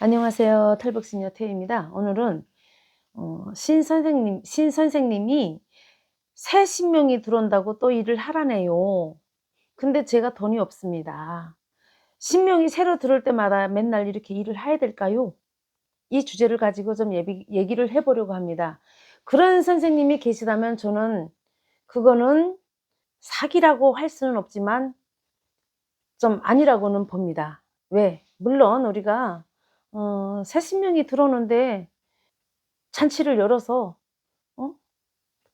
안녕하세요. 탈북시녀 태입니다. 오늘은 어, 신 선생님, 신 선생님이 새 신명이 들어온다고 또 일을 하라네요. 근데 제가 돈이 없습니다. 신명이 새로 들어올 때마다 맨날 이렇게 일을 해야 될까요? 이 주제를 가지고 좀 예비, 얘기를 해보려고 합니다. 그런 선생님이 계시다면 저는 그거는 사기라고 할 수는 없지만 좀 아니라고는 봅니다. 왜? 물론 우리가 어, 새 신명이 들어오는데 잔치를 열어서 어?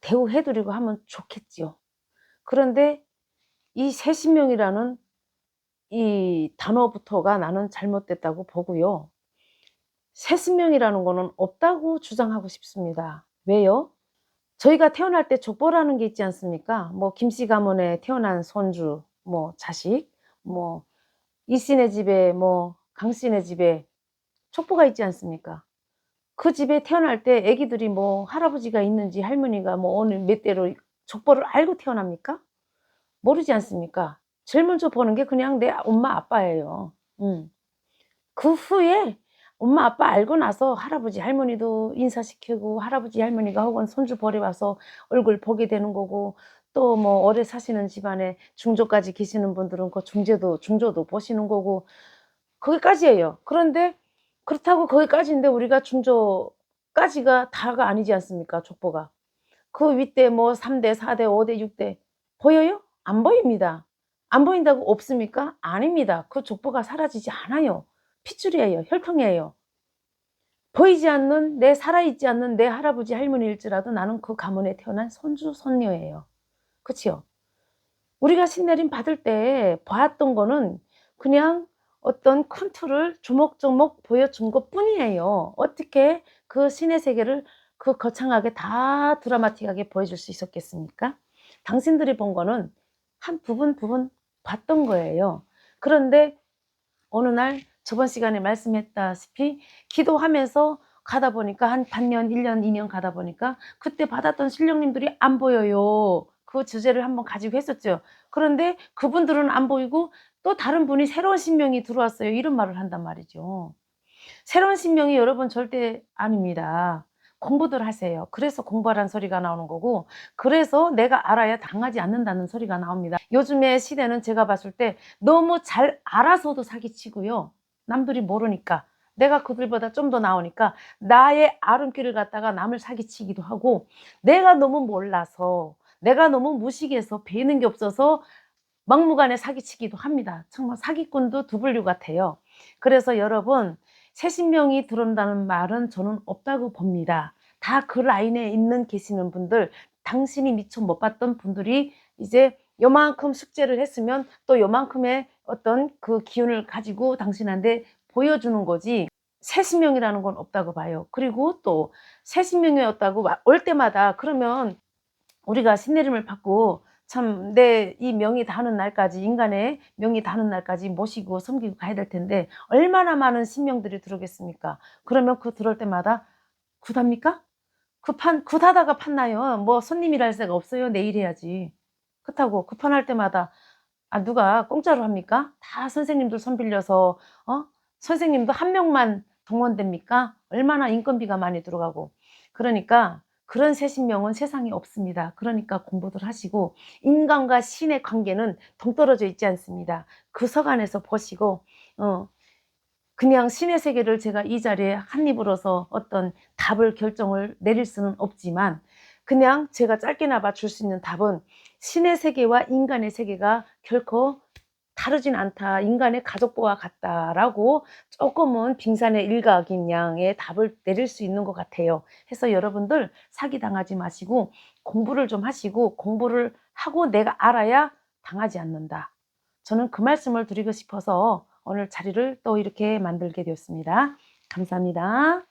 대우해드리고 하면 좋겠지요. 그런데 이새 신명이라는 이 단어부터가 나는 잘못됐다고 보고요. 새 신명이라는 거는 없다고 주장하고 싶습니다. 왜요? 저희가 태어날 때 족보라는 게 있지 않습니까? 뭐 김씨 가문에 태어난 손주, 뭐 자식, 뭐 이씨네 집에 뭐 강씨네 집에 촉보가 있지 않습니까? 그 집에 태어날 때 아기들이 뭐 할아버지가 있는지 할머니가 뭐 어느 몇 대로 족보를 알고 태어납니까? 모르지 않습니까? 제일 먼저 보는 게 그냥 내 엄마 아빠예요. 음. 그 후에 엄마 아빠 알고 나서 할아버지 할머니도 인사시키고 할아버지 할머니가 혹은 손주 보러 와서 얼굴 보게 되는 거고 또 뭐 오래 사시는 집안에 중조까지 계시는 분들은 그 중재도 중조도 보시는 거고 거기까지예요. 그런데 그렇다고 거기까지인데 우리가 중조까지가 다가 아니지 않습니까? 족보가. 그 윗대 뭐 3대, 4대, 5대, 6대 보여요? 안 보입니다. 안 보인다고 없습니까? 아닙니다. 그 족보가 사라지지 않아요. 핏줄이에요. 혈통이에요. 보이지 않는 내 살아있지 않는 내 할아버지 할머니일지라도 나는 그 가문에 태어난 손주 손녀예요. 그치요? 우리가 신내림 받을 때 봤던 거는 그냥 어떤 큰 틀을 조목조목 보여준 것 뿐이에요. 어떻게 그 신의 세계를 그 거창하게 다 드라마틱하게 보여줄 수 있었겠습니까? 당신들이 본 거는 한 부분 부분 봤던 거예요. 그런데 어느 날 저번 시간에 말씀했다시피 기도하면서 가다 보니까 한 반년, 1년, 2년 가다 보니까 그때 받았던 신령님들이 안 보여요. 그 주제를 한번 가지고 했었죠. 그런데 그분들은 안 보이고 또 다른 분이 새로운 신명이 들어왔어요. 이런 말을 한단 말이죠. 새로운 신명이 여러분 절대 아닙니다. 공부들 하세요. 그래서 공부하라는 소리가 나오는 거고, 그래서 내가 알아야 당하지 않는다는 소리가 나옵니다. 요즘의 시대는 제가 봤을 때 너무 잘 알아서도 사기치고요. 남들이 모르니까. 내가 그들보다 좀 더 나오니까 나의 아름길을 갖다가 남을 사기치기도 하고, 내가 너무 몰라서, 내가 너무 무식해서 배는 게 없어서 막무가내 사기치기도 합니다. 정말 사기꾼도 두 분류 같아요. 그래서 여러분 새 신명이 들어온다는 말은 저는 없다고 봅니다. 다 그 라인에 있는 계시는 분들 당신이 미처 못 봤던 분들이 이제 요만큼 숙제를 했으면 또 요만큼의 어떤 그 기운을 가지고 당신한테 보여주는 거지 새 신명이라는 건 없다고 봐요. 그리고 또새 신명이었다고 올 때마다 그러면 우리가 신내림을 받고 참 내 이 명이 닿는 날까지 인간의 명이 닿는 날까지 모시고 섬기고 가야 될 텐데 얼마나 많은 신명들이 들어오겠습니까? 그러면 그 들어올 때마다 굿합니까? 급한 굿하다가 판나요. 뭐 손님이랄 새가 없어요. 내일 해야지. 그렇다고 급한할 때마다 아 누가 공짜로 합니까? 다 선생님들 손 빌려서 어 선생님도 한 명만 동원됩니까? 얼마나 인건비가 많이 들어가고 그러니까 그런 새신명은 세상에 없습니다. 그러니까 공부들 하시고 인간과 신의 관계는 동떨어져 있지 않습니다. 그 서간에서 보시고 어 그냥 신의 세계를 제가 이 자리에 한 입으로서 어떤 답을 결정을 내릴 수는 없지만 그냥 제가 짧게나마 줄 수 있는 답은 신의 세계와 인간의 세계가 결코 다르진 않다. 인간의 가족부와 같다라고 조금은 빙산의 일각인 양의 답을 내릴 수 있는 것 같아요. 해서 여러분들 사기 당하지 마시고 공부를 좀 하시고 공부를 하고 내가 알아야 당하지 않는다. 저는 그 말씀을 드리고 싶어서 오늘 자리를 또 이렇게 만들게 되었습니다. 감사합니다.